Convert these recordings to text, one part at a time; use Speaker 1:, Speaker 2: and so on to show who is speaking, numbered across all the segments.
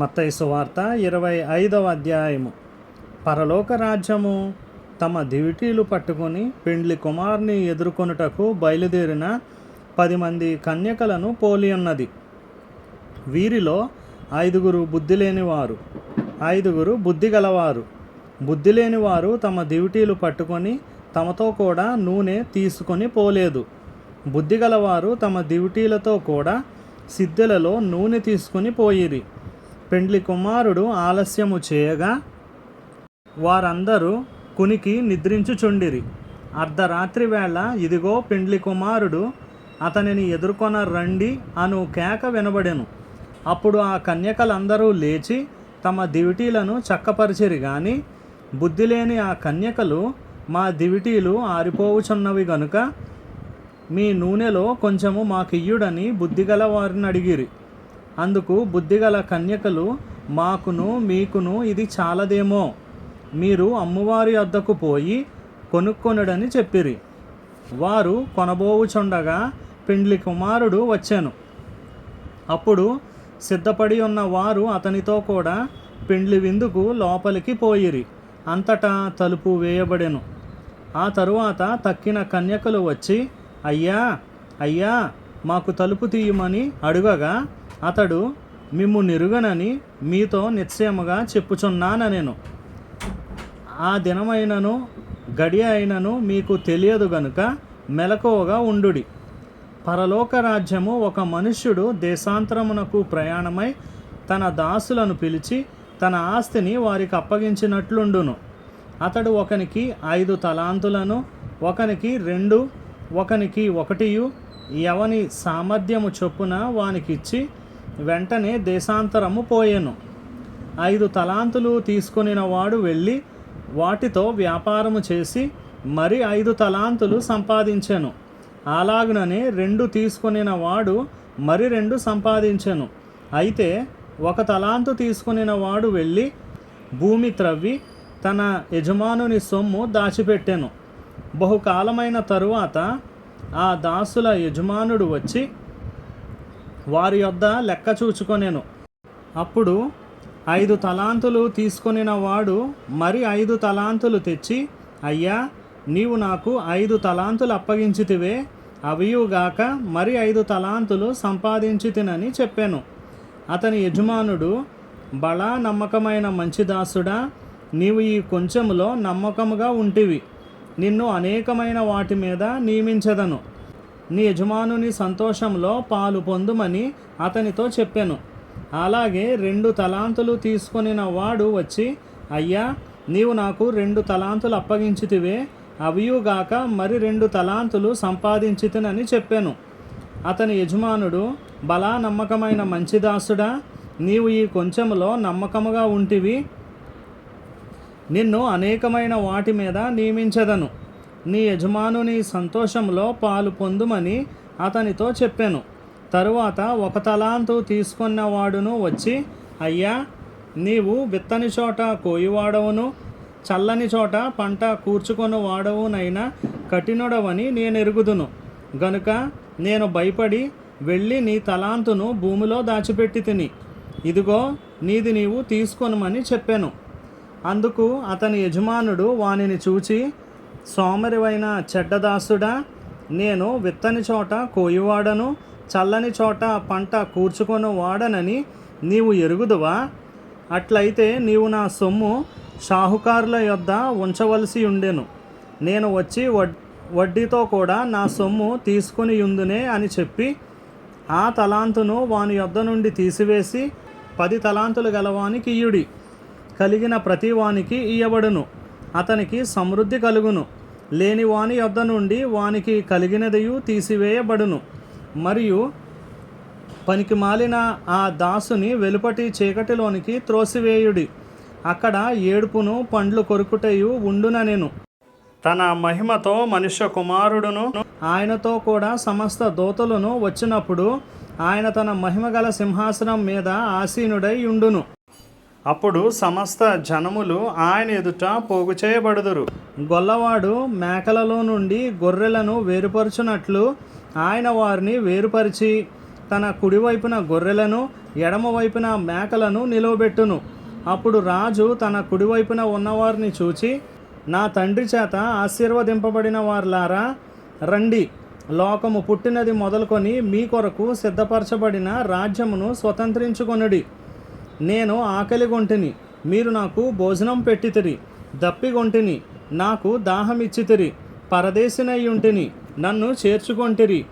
Speaker 1: మత్తైసు వార్త ఇరవై ఐదవ అధ్యాయము. పరలోక రాజ్యము తమ దివిటీలు పట్టుకొని పెండ్లి కుమార్ని ఎదుర్కొనుటకు బయలుదేరిన పది మంది కన్యకలను పోలి ఉన్నది. వీరిలో ఐదుగురు బుద్ధి లేనివారు ఐదుగురు బుద్ధి గలవారు బుద్ధి లేనివారు తమ దివిటీలు పట్టుకొని తమతో కూడా నూనె తీసుకొని పోలేదు. బుద్ధి గలవారు తమ దివిటీలతో కూడా సిద్ధెలలో నూనె తీసుకొని పోయిరి. పెండ్లి కుమారుడు ఆలస్యము చేయగా వారందరూ కునికి నిద్రించుచుండిరి. అర్ధరాత్రి వేళ ఇదిగో పెండ్లి కుమారుడు అతనిని ఎదుర్కొన రండి అను కేక వినబడెను. అప్పుడు ఆ కన్యకలందరూ లేచి తమ దివిటీలను చక్కపరిచిరి గాని బుద్ధి లేని ఆ కన్యకలు మా దివిటీలు ఆరిపోవుచున్నవి గనుక మీ నూనెలో కొంచెము మాకియ్యుడని బుద్ధిగల వారిని అడిగిరి. అందుకు బుద్ధిగల కన్యకలు మాకును మీకును ఇది చాలదేమో. మీరు అమ్మవారి వద్దకు పోయి కొనుక్కొనుడని చెప్పిరి. వారు కొనబోవుచుండగా పెండ్లి కుమారుడు వచ్చాను. అప్పుడు సిద్ధపడి ఉన్న వారు అతనితో కూడా పెండ్లి విందుకు లోపలికి పోయిరి. అంతటా తలుపు వేయబడెను. ఆ తరువాత తక్కిన కన్యకలు వచ్చి అయ్యా అయ్యా మాకు తలుపు తీయమని అడుగగా అతడు మిమ్ము నిరుగనని మీతో నిశ్చయముగా చెప్పుచున్నానెను ఆ దినమైనను గడియ అయినను మీకు తెలియదు గనుక మెలకువగా ఉండుడి. పరలోక రాజ్యము ఒక మనుష్యుడు దేశాంతరమునకు ప్రయాణమై తన దాసులను పిలిచి తన ఆస్తిని వారికి అప్పగించినట్లుండును. అతడు ఒకనికి ఐదు తలాంతులను ఒకనికి రెండు ఒకనికి ఒకటియు ఎవని సామర్థ్యము చొప్పున వానికిచ్చి వెంటనే దేశాంతరము పోయెను. ఐదు తలాంతులు తీసుకొనిన వాడు వెళ్ళి వాటితో వ్యాపారము చేసి మరి ఐదు తలాంతులు సంపాదించెను. అలాగుననే రెండు తీసుకొనిన వాడు మరి రెండు సంపాదించెను. అయితే ఒక తలాంతు తీసుకొనిన వాడు వెళ్ళి భూమి త్రవ్వి తన యజమానుని సొమ్ము దాచిపెట్టెను. బహుకాలమైన తరువాత ఆ దాసుల యజమానుడు వచ్చి వారి యొద్ద లెక్క చూచుకొనెను. అప్పుడు ఐదు తలాంతులు తీసుకొనిన వాడు మరి ఐదు తలాంతులు తెచ్చి అయ్యా నీవు నాకు ఐదు తలాంతులు అప్పగించితివే అవియుగాక మరి ఐదు తలాంతులు సంపాదించి తినని చెప్పాను. అతని యజమానుడు బలా నమ్మకమైన మంచి దాసుడా నీవు ఈ కొంచెములో నమ్మకముగా ఉంటివి. నిన్ను అనేకమైన వాటి మీద నియమించదను. నీ యజమానుని సంతోషంలో పాలు పొందుమని అతనితో చెప్పాను. అలాగే రెండు తలాంతులు తీసుకొనిన వాడు వచ్చి అయ్యా నీవు నాకు రెండు తలాంతులు అప్పగించితివే అవియుగాక మరి రెండు తలాంతులు సంపాదించితినని చెప్పాను. అతని యజమానుడు బలా నమ్మకమైన మంచి దాసుడా నీవు ఈ కొంచెంలో నమ్మకముగా ఉంటివి. నిన్ను అనేకమైన వాటి మీద నియమించదను. నీ యజమానుని సంతోషంలో పాలు పొందుమని అతనితో చెప్పాను. తరువాత ఒక తలాంతు తీసుకున్నవాడును వచ్చి అయ్యా నీవు విత్తని చోట కోయివాడవును చల్లని చోట పంట కూర్చుకొని వాడవునైనా కఠినుడవని నేను ఎరుగుదును గనుక నేను భయపడి వెళ్ళి నీ తలాంతును భూమిలో దాచిపెట్టి తిని ఇదిగో నీది నీవు తీసుకొనమని చెప్పాను. అందుకు అతని యజమానుడు వానిని చూచి సోమరివైన చెడ్డదాసుడా నేను విత్తని చోట కోయివాడను చల్లని చోట పంట కూర్చుకొని వాడనని నీవు ఎరుగుదువా? అట్లయితే నీవు నా సొమ్ము షాహుకారుల యొద్ద ఉంచవలసి ఉండెను. నేను వచ్చి వడ్ వడ్డీతో కూడా నా సొమ్ము తీసుకొని ఉందునే అని చెప్పి ఆ తలాంతును వాని యొద్ద నుండి తీసివేసి పది తలాంతులు గలవానికి ఇయుడి కలిగిన ప్రతి వానికి ఇయ్యబడును. అతనికి సమృద్ధి కలుగును. లేని వాని యొద్ద నుండి వానికి కలిగినదియు తీసివేయబడును. మరియు పనికి మాలిన ఆ దాసుని వెలుపటి చీకటిలోనికి త్రోసివేయుడి. అక్కడ ఏడుపును పండ్లు కొరుకుటయు ఉండుననెను. తన మహిమతో మనుష్య కుమారుడును ఆయనతో కూడా సమస్త దోతలను వచ్చినప్పుడు ఆయన తన మహిమగల సింహాసనం మీద ఆసీనుడై ఉండును. అప్పుడు సమస్త జనములు ఆయన ఎదుట పోగు చేయబడుదురు. గొల్లవాడు మేకలలో నుండి గొర్రెలను వేరుపరుచునట్లు ఆయన వారిని వేరుపరిచి తన కుడివైపున గొర్రెలను ఎడమవైపున మేకలను నిలవబెట్టును. అప్పుడు రాజు తన కుడివైపున ఉన్నవారిని చూచి నా తండ్రి చేత ఆశీర్వదింపబడిన వారులారా రండి. లోకము పుట్టినది మొదలుకొని మీ కొరకు సిద్ధపరచబడిన రాజ్యమును స్వతంత్రించుకొనుడి. నేను ఆకలిగొంటిని మీరు నాకు భోజనం పెట్టితిరి దప్పిగొంటిని నాకు దాహమిచ్చితిరి పరదేశినయ్యుంటిని ఉంటిని నన్ను చేర్చుకొంటిరి.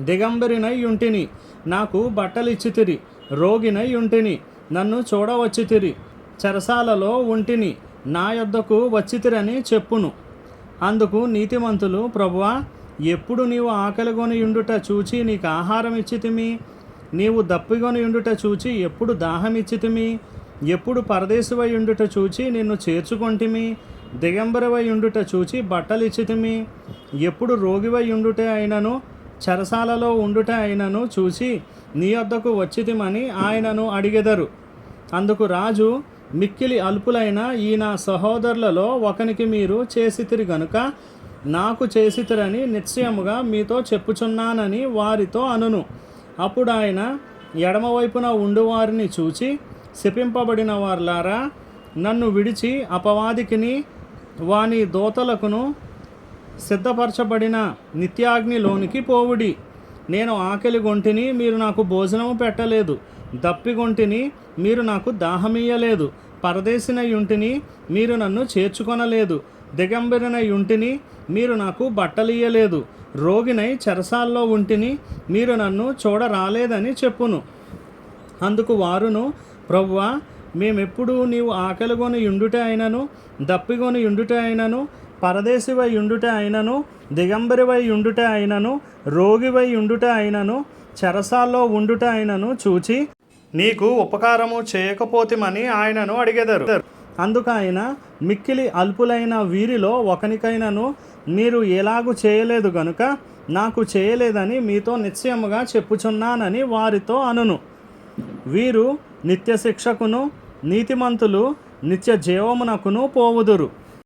Speaker 1: దిగంబరినై నాకు బట్టలిచ్చితిరి రోగినై ఉంటిని నన్ను చూడవచ్చితిరి చెరసాలలో ఉంటిని నా యొద్దకు వచ్చితిరని చెప్పును. అందుకు నీతిమంతులు ప్రభువా ఎప్పుడు నీవు ఆకలిగొని ఉండుట చూచి నీకు ఆహారం ఇచ్చితిమి నీవు దప్పిగొని ఉండుట చూచి ఎప్పుడు దాహమిచ్చితిమి? ఎప్పుడు పరదేశివై ఉండుట చూచి నిన్ను చేర్చుకొంటిమి? దిగంబరవై ఉండుట చూచి బట్టలు ఇచ్చితిమి ఎప్పుడు రోగివై ఉండుట అయినను చెరసాలలో ఉండుట అయినను చూసి నీ వద్దకు వచ్చితిమని ఆయనను అడిగెదరు. అందుకు రాజు మిక్కిలి అల్పులైన ఈ నా సహోదరులలో ఒకనికి మీరు చేసితిరి గనుక నాకు చేసితిరని నిశ్చయముగా మీతో చెప్పుచున్నానని వారితో అనును. అప్పుడు ఆయన ఎడమవైపున ఉండువారిని చూచి శపింపబడిన వారులారా నన్ను విడిచి అపవాదికిని వాని దోతలకును సిద్ధపరచబడిన నిత్యాగ్నిలోనికి పోవుడి. నేను ఆకలి గొంటిని మీరు నాకు భోజనము పెట్టలేదు. దప్పిగొంటిని మీరు నాకు దాహమియ్యలేదు. పరదేశినయుంటిని మీరు నన్ను చేర్చుకొనలేదు. దిగంబరినై ఉంటిని మీరు నాకు బట్టలియ్యలేదు. రోగినై చెరసాల్లో ఉంటిని మీరు నన్ను చూడరాలేదని చెప్పును. అందుకు వారును ప్రవ్వా మేమెప్పుడు నీవు ఆకలిగొని ఉండుట అయినను దప్పిగొని ఉండుట అయినను పరదేశివై ఉండుట అయినను దిగంబరివై ఉండుట అయినను రోగివై ఉండుట అయినను చెరసాల్లో ఉండుట అయినను చూచి నీకు ఉపకారము చేయకపోతేమని ఆయనను అడిగెదరు. అందుకు ఆయన మిక్కిలి అల్పులైన వీరిలో ఒకనికైనను మీరు ఎలాగు చేయలేదు గనుక నాకు చేయలేదని మీతో నిశ్చయముగా చెప్పుచున్నానని వారితో అనును. వీరు నిత్య శిక్షకును నీతిమంతులు నిత్య జీవమునకును పోవుదురు.